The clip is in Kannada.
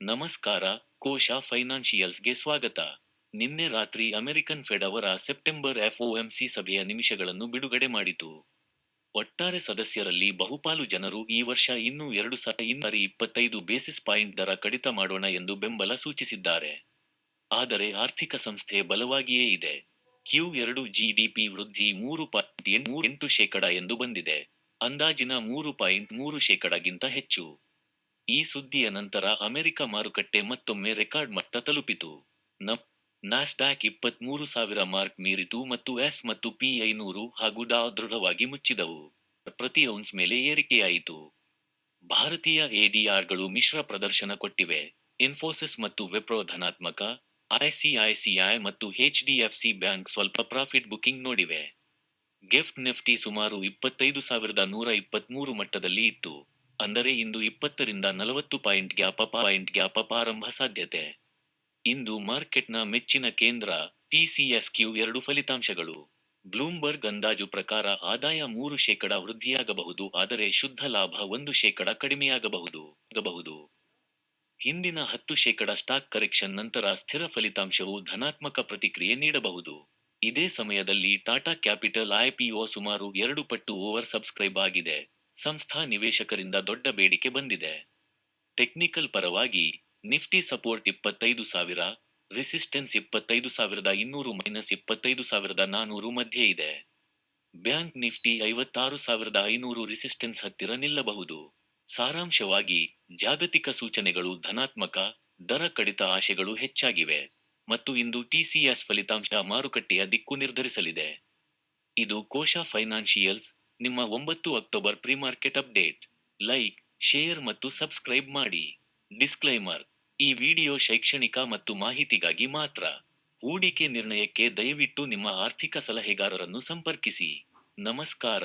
ನಮಸ್ಕಾರ, ಕೋಶ ಫೈನಾನ್ಷಿಯಲ್ಸ್ಗೆ ಸ್ವಾಗತ. ನಿನ್ನೆ ರಾತ್ರಿ ಅಮೆರಿಕನ್ ಫೆಡ್ ಅವರ ಸೆಪ್ಟೆಂಬರ್ ಎಫ್ಒಎಂಸಿ ಸಭೆಯ ನಿಮಿಷಗಳನ್ನು ಬಿಡುಗಡೆ ಮಾಡಿತು. ಒಟ್ಟಾರೆ ಸದಸ್ಯರಲ್ಲಿ ಬಹುಪಾಲು ಜನರು ಈ ವರ್ಷ ಇನ್ನೂ ಎರಡು ಸಾವಿರ ಇಪ್ಪತ್ತೈದು ಬೇಸಿಸ್ ಪಾಯಿಂಟ್ ದರ ಕಡಿತ ಮಾಡೋಣ ಎಂದು ಬೆಂಬಲ ಸೂಚಿಸಿದ್ದಾರೆ. ಆದರೆ ಆರ್ಥಿಕ ಸಂಸ್ಥೆ ಬಲವಾಗಿಯೇ ಇದೆ. ಕ್ಯೂ ಎರಡು ಜಿಡಿಪಿ ವೃದ್ಧಿ ಮೂರು ಪಾಯಿಂಟ್ ಎಂಟು ಶೇಕಡ ಎಂದು ಬಂದಿದೆ. ಅಂದಾಜಿನ ಮೂರು ಪಾಯಿಂಟ್ ಮೂರು ಶೇಕಡಗಿಂತ ಹೆಚ್ಚು. ಈ ಸುದ್ದಿಯ ನಂತರ ಅಮೆರಿಕ ಮಾರುಕಟ್ಟೆ ಮತ್ತೊಮ್ಮೆ ರೆಕಾರ್ಡ್ ಮಟ್ಟ ತಲುಪಿತು. ನಾಸ್ಟಾಕ್ ನಾಸ್ಡ್ಯಾಕ್ ಇಪ್ಪತ್ಮೂರು ಸಾವಿರ ಮಾರ್ಕ್ ಮೀರಿತು ಮತ್ತು ಎಸ್ ಮತ್ತು ಪಿ ಐನೂರು ಹಾಗೂ ಡಾ ದೃಢವಾಗಿ ಮುಚ್ಚಿದವು. ಪ್ರತಿ ಔನ್ಸ್ ಮೇಲೆ ಏರಿಕೆಯಾಯಿತು. ಭಾರತೀಯ ಎಡಿಆರ್ಗಳು ಮಿಶ್ರ ಪ್ರದರ್ಶನ ಕೊಟ್ಟಿವೆ. ಇನ್ಫೋಸಿಸ್ ಮತ್ತು ವಿಪ್ರೋ ಧನಾತ್ಮಕ ಐಸಿಐಸಿಐ ಮತ್ತು ಎಚ್ಡಿಎಫ್ಸಿ ಬ್ಯಾಂಕ್ ಸ್ವಲ್ಪ ಪ್ರಾಫಿಟ್ ಬುಕಿಂಗ್ ನೋಡಿವೆ. ಗಿಫ್ಟ್ ನಿಫ್ಟಿ ಸುಮಾರು ಇಪ್ಪತ್ತೈದು ಸಾವಿರದ ನೂರ ಇಪ್ಪತ್ಮೂರು ಮಟ್ಟದಲ್ಲಿ ಇತ್ತು. ಅಂದರೆ ಇಂದು ಇಪ್ಪತ್ತರಿಂದ ನಲವತ್ತು ಪಾಯಿಂಟ್ ಗ್ಯಾಪ ಪಾಯಿಂಟ್ ಗ್ಯಾಪ ಆರಂಭ ಸಾಧ್ಯತೆ. ಇಂದು ಮಾರ್ಕೆಟ್ನ ಮೆಚ್ಚಿನ ಕೇಂದ್ರ ಟಿಸಿಎಸ್ ಕ್ಯೂ ಎರಡು ಫಲಿತಾಂಶಗಳು. ಬ್ಲೂಮ್ಬರ್ಗ್ ಅಂದಾಜು ಪ್ರಕಾರ ಆದಾಯ ಮೂರು ಶೇಕಡ ವೃದ್ಧಿಯಾಗಬಹುದು, ಆದರೆ ಶುದ್ಧ ಲಾಭ ಒಂದು ಶೇಕಡ ಕಡಿಮೆಯಾಗಬಹುದು. ಹಿಂದಿನ ಹತ್ತು ಶೇಕಡ ಸ್ಟಾಕ್ ಕರೆಕ್ಷನ್ ನಂತರ ಸ್ಥಿರ ಫಲಿತಾಂಶವು ಧನಾತ್ಮಕ ಪ್ರತಿಕ್ರಿಯೆ ನೀಡಬಹುದು. ಇದೇ ಸಮಯದಲ್ಲಿ ಟಾಟಾ ಕ್ಯಾಪಿಟಲ್ ಐಪಿಒ ಸುಮಾರು ಎರಡು ಪಟ್ಟು ಓವರ್ ಸಬ್ಸ್ಕ್ರೈಬ್ ಆಗಿದೆ. ಸಂಸ್ಥಾ ನಿವೇಶಕರಿಂದ ದೊಡ್ಡ ಬೇಡಿಕೆ ಬಂದಿದೆ. ಟೆಕ್ನಿಕಲ್ ಪರವಾಗಿ ನಿಫ್ಟಿ ಸಪೋರ್ಟ್ ಇಪ್ಪತ್ತೈದು ಸಾವಿರ, ರೆಸಿಸ್ಟೆನ್ಸ್ ಇಪ್ಪತ್ತೈದು ಸಾವಿರದ ಇನ್ನೂರು ಮೈನಸ್ ಇಪ್ಪತ್ತೈದು ಸಾವಿರದ ನಾನೂರು ಮಧ್ಯೆ ಇದೆ. ಬ್ಯಾಂಕ್ ನಿಫ್ಟಿ ಐವತ್ತಾರು ಸಾವಿರದ ಐನೂರು ರೆಸಿಸ್ಟೆನ್ಸ್ ಹತ್ತಿರ ನಿಲ್ಲಬಹುದು. ಸಾರಾಂಶವಾಗಿ ಜಾಗತಿಕ ಸೂಚನೆಗಳು ಧನಾತ್ಮಕ, ದರ ಕಡಿತ ಆಶೆಗಳು ಹೆಚ್ಚಾಗಿವೆ ಮತ್ತು ಇಂದು ಟಿಸಿಎಸ್ ಫಲಿತಾಂಶ ಮಾರುಕಟ್ಟೆಯ ದಿಕ್ಕು ನಿರ್ಧರಿಸಲಿದೆ. ಇದು ಕೋಶ ಫೈನಾನ್ಷಿಯಲ್ಸ್ ನಿಮ್ಮ ಒಂಬತ್ತು October premarket update. Like, share ಮತ್ತು ಸಬ್ಸ್ಕ್ರೈಬ್ ಮಾಡಿ. ಡಿಸ್ಕ್ಲೈಮರ್, ಈ ವಿಡಿಯೋ ಶೈಕ್ಷಣಿಕ ಮತ್ತು ಮಾಹಿತಿಗಾಗಿ ಮಾತ್ರ. ಹೂಡಿಕೆ ನಿರ್ಣಯಕ್ಕೆ ದಯವಿಟ್ಟು ನಿಮ್ಮ ಆರ್ಥಿಕ ಸಲಹೆಗಾರರನ್ನು ಸಂಪರ್ಕಿಸಿ. ನಮಸ್ಕಾರ.